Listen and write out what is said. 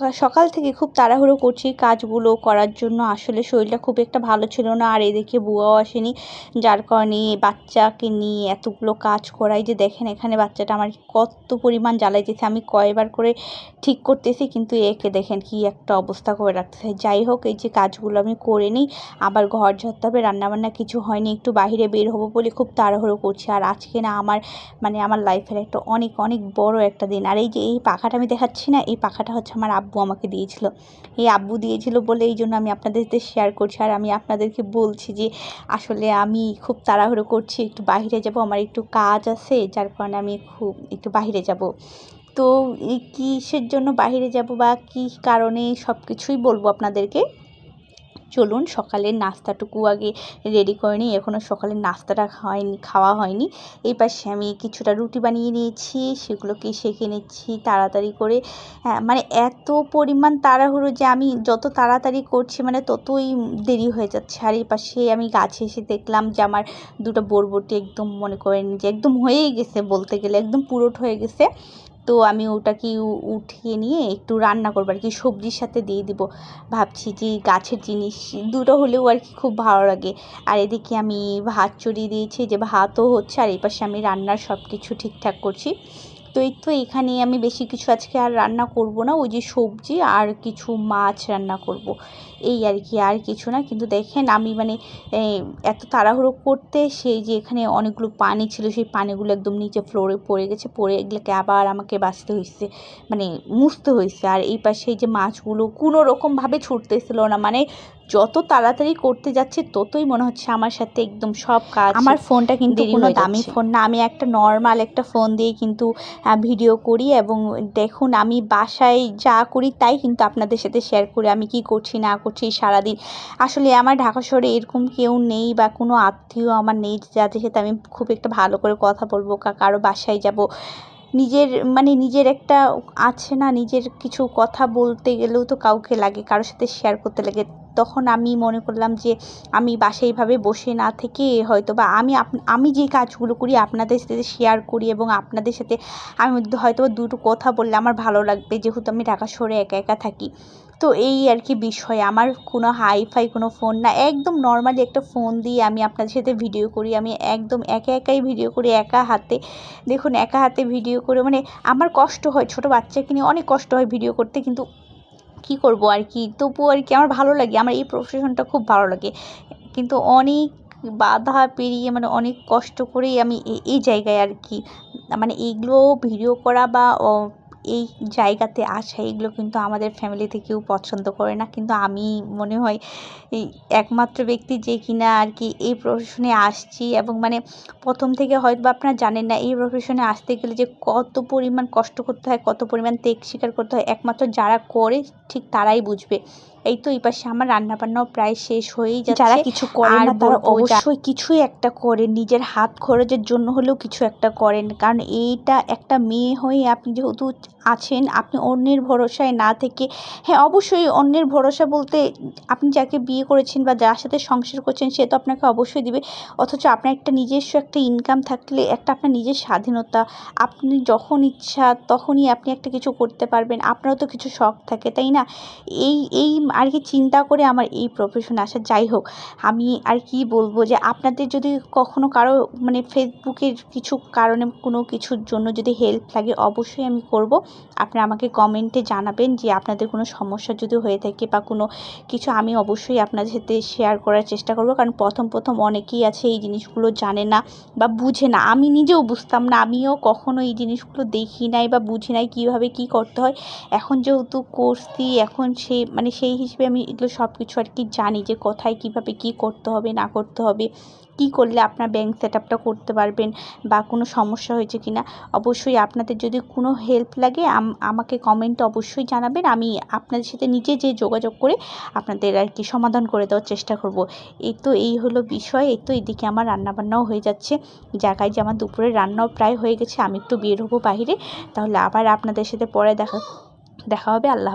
সকাল থেকে খুব তাড়াহুড়ো করছি কাজগুলো করার জন্য। আসলে শরীরটা খুব একটা ভালো ছিল না, আর এদিকে বুয়াও আসেনি। যার কারণে বাচ্চাকে নিয়ে এতগুলো কাজ করাই যে দেখেন এখানে বাচ্চাটা আমার কত পরিমাণ জ্বালাইতেছে আমি কয়বার করে ঠিক করতেছি, কিন্তু একে দেখেন কি একটা অবস্থা করে রাখতেছে। যাই হোক, এই যে কাজগুলো আমি করে নিই। আবার ঘর ঝরতে হবে রান্নাবান্না কিছু হয়নি, একটু বাইরে বের হব বলে খুব তাড়াহুড়ো করছি। আর আজকে না আমার মানে আমার লাইফের একটা অনেক অনেক বড় একটা দিন। আর এই যে এই পাখাটা আমি দেখাচ্ছি না, এই পাখাটা হচ্ছে আমার আব্বু আমাকে দিয়েছিল। এই আব্বু দিয়েছিল বলে এই জন্য আমি আপনাদের শেয়ার করছি আর আমি আপনাদেরকে বলছি যে, আসলে আমি খুব তাড়াহুড়ো করছি, একটু বাহিরে যাব, আমার একটু কাজ আছে, যার কারণে আমি খুব একটু বাহিরে যাব। তো কিসের জন্য বাহিরে যাব বা কী কারণে সব কিছুই বলব আপনাদেরকে? চলুন, সকালের নাস্তাটুকু আগে রেডি করে নিই। এখনও সকালের নাস্তাটা হয়নি, খাওয়া হয়নি। এই পাশে আমি কিছুটা রুটি বানিয়ে নিয়েছি, সেগুলোকে সেঁকে নিচ্ছি তাড়াতাড়ি করে। হ্যাঁ মানে এত পরিমাণ তাড়াহুড়ো যে আমি যত তাড়াতাড়ি করছি মানে ততই দেরি হয়ে যাচ্ছে। আর এই পাশে আমি গাছে এসে দেখলাম যে আমার দুটো বরবটি একদম মনে করেন যে একদম হয়েই গেছে বলতে গেলে, একদম পুরোট হয়ে গেছে। তো আমি ওটাকে উঠিয়ে নিয়ে একটু রান্না করব আর কি। সবজির সাথে দিয়ে দিব। ভাবছি যে গাছের জিনিস দুটো হলেও আর কি খুব ভালো লাগে। আর এদিকে আমি ভাত চড়িয়ে দিয়েছি যে ভাতও হচ্ছে আর এই পাশে আমি রান্নার সব কিছু ঠিকঠাক করছি। তো এই তো এখানে আমি বেশি কিছু আজকে আর রান্না করব না, ওই যে সবজি আর কিছু মাছ রান্না করব। এই আর কি আর কিছু না। কিন্তু দেখেন আমি মানে এত তাড়াহুড়ো করতে সেই যে এখানে অনেকগুলো পানি ছিল সেই পানিগুলো একদম নিচে ফ্লোরে পড়ে গেছে পড়ে এগুলোকে আবার আমাকে বাঁচতে হয়েছে মানে মুছতে হয়েছে আর এই পাশে এই যে মাছগুলো কোনো রকমভাবে ছুটতেছিল না মানে যত তাড়াতাড়ি করতে যাচ্ছে ততই মনে হচ্ছে আমার সাথে একদম সব কাজ আমার ফোনটা কিন্তু কোনো দামি ফোন না। আমি একটা নর্মাল একটা ফোন দিয়ে কিন্তু ভিডিও করি এবং দেখুন আমি বাসায় যা করি তাই কিন্তু আপনাদের সাথে শেয়ার করি। আমি কি করছি না করছি সারাদিন। আসলে আমার ঢাকা শহরে এরকম কেউ নেই বা কোনো আত্মীয় আমার নেই যাদের সাথে আমি খুব একটা ভালো করে কথা বলব কারও বাসায় যাব। নিজের মানে নিজের একটা আছে না, নিজের কিছু কথা বলতে গেলেও তো কাউকে লাগে কারোর সাথে শেয়ার করতে লাগে। তখন আমি মনে করলাম যে আমি বাসায় এইভাবে বসে না থেকে হয়তো বা আমি আমি যে কাজগুলো করি আপনাদের সাথে শেয়ার করি এবং আপনাদের সাথে আমি হয়তো দুটো কথা বললে আমার ভালো লাগবে, যেহেতু আমি ঢাকা শহরে একা একা থাকি। তো এই আর কি বিষয়। আমার কোনো হাইফাই কোনো ফোন না। একদম নর্মালি একটা ফোন দিয়ে আমি আপনাদের সাথে ভিডিও করি। আমি একদম একা একাই ভিডিও করি, একা হাতে। দেখুন, একা হাতে ভিডিও করে মানে আমার কষ্ট হয়। ছোটো বাচ্চাকে নিয়ে অনেক কষ্ট হয় ভিডিও করতে। কিন্তু কি করব আর কি তবুও আর কি আমার ভালো লাগে। আমার এই প্রফেশনটা খুব ভালো লাগে। কিন্তু অনেক বাধা পেরিয়ে মানে অনেক কষ্ট করেই আমি এই জায়গায় আর কি মানে এইগুলো ভিডিও করা বা এই জায়গাতে আসা এগুলো কিন্তু আমাদের ফ্যামিলিতে কেউ পছন্দ করে না। কিন্তু আমি মনে হয় এই একমাত্র ব্যক্তি যে কিনা আর কি এই প্রফেশনে আসছি এবং মানে প্রথম থেকে হয়তো বা আপনারা জানেন না এই প্রফেশনে আসতে গেলে যে কত পরিমাণ কষ্ট করতে হয় কত পরিমাণ ত্যাগ স্বীকার করতে হয় একমাত্র যারা করে ঠিক তারাই বুঝবে। এই তো এই পাশে আমার রান্নাবান্নাও প্রায় শেষ হয়েই যাচ্ছে। যারা কিছু করেন না তারা অবশ্যই কিছুই একটা করেন নিজের হাত খরচের জন্য হলেও কিছু একটা করেন। কারণ এইটা একটা মেয়ে হয়ে আপনি যেহেতু আছেন, আপনি অন্যের ভরসায় না থেকে হ্যাঁ অবশ্যই অন্যের ভরসা বলতে আপনি যাকে বিয়ে করেছেন বা যার সাথে সংসার করছেন, সে তো আপনাকে অবশ্যই দিবে। অথচ আপনার একটা নিজস্ব একটা ইনকাম থাকলে একটা আপনার নিজের স্বাধীনতা, আপনি যখন ইচ্ছা তখনই আপনি একটা কিছু করতে পারবেন, আপনারও তো কিছু শখ থাকে, তাই না? এই এই আর কি চিন্তা করে আমার এই প্রফেশন আসা, যাই হোক, আমি আর কি বলব যে আপনাদের যদি কখনো কারও মানে ফেসবুকের কিছু কারণে কোনো কিছুর জন্য যদি হেল্প লাগে, অবশ্যই আমি করব। আপনারা আমাকে কমেন্টে জানাবেন যে আপনাদের কোনো সমস্যা যদি হয়ে থাকে বা কোনো কিছু আমি অবশ্যই আপনাদের সাথে শেয়ার করার চেষ্টা করব। কারণ প্রথম প্রথম অনেকেই আছে এই জিনিসগুলো জানে না বা বুঝে না। আমি নিজেও বুঝতাম না। আমিও কখনো এই জিনিসগুলো দেখি নাই বা বুঝি নাই কীভাবে কী করতে হয়। এখন যেহেতু করছি এখন সে মানে সেই হিসেবে আমি এগুলো সব কিছু আর কি জানি যে কোথায় কীভাবে কী করতে হবে, না করতে হবে, কী করলে আপনার ব্যাঙ্ক সেট করতে পারবেন বা কোনো সমস্যা হয়েছে কি না অবশ্যই আপনাদের যদি কোনো হেল্প লাগে আমাকে কমেন্টে অবশ্যই জানাবেন। আমি আপনাদের সাথে নিজে যে যোগাযোগ করে আপনাদের আর কি সমাধান করে দেওয়ার চেষ্টা করব। এই তো এই হলো বিষয়, এই তো এদিকে আমার রান্নাবান্নাও হয়ে যাচ্ছে। জায়গায় যে আমার দুপুরের রান্নাও প্রায় হয়ে গেছে, আমি একটু বের হব বাহিরে। তাহলে আবার আপনাদের সাথে পরে দেখা দেখা হবে। আল্লাহ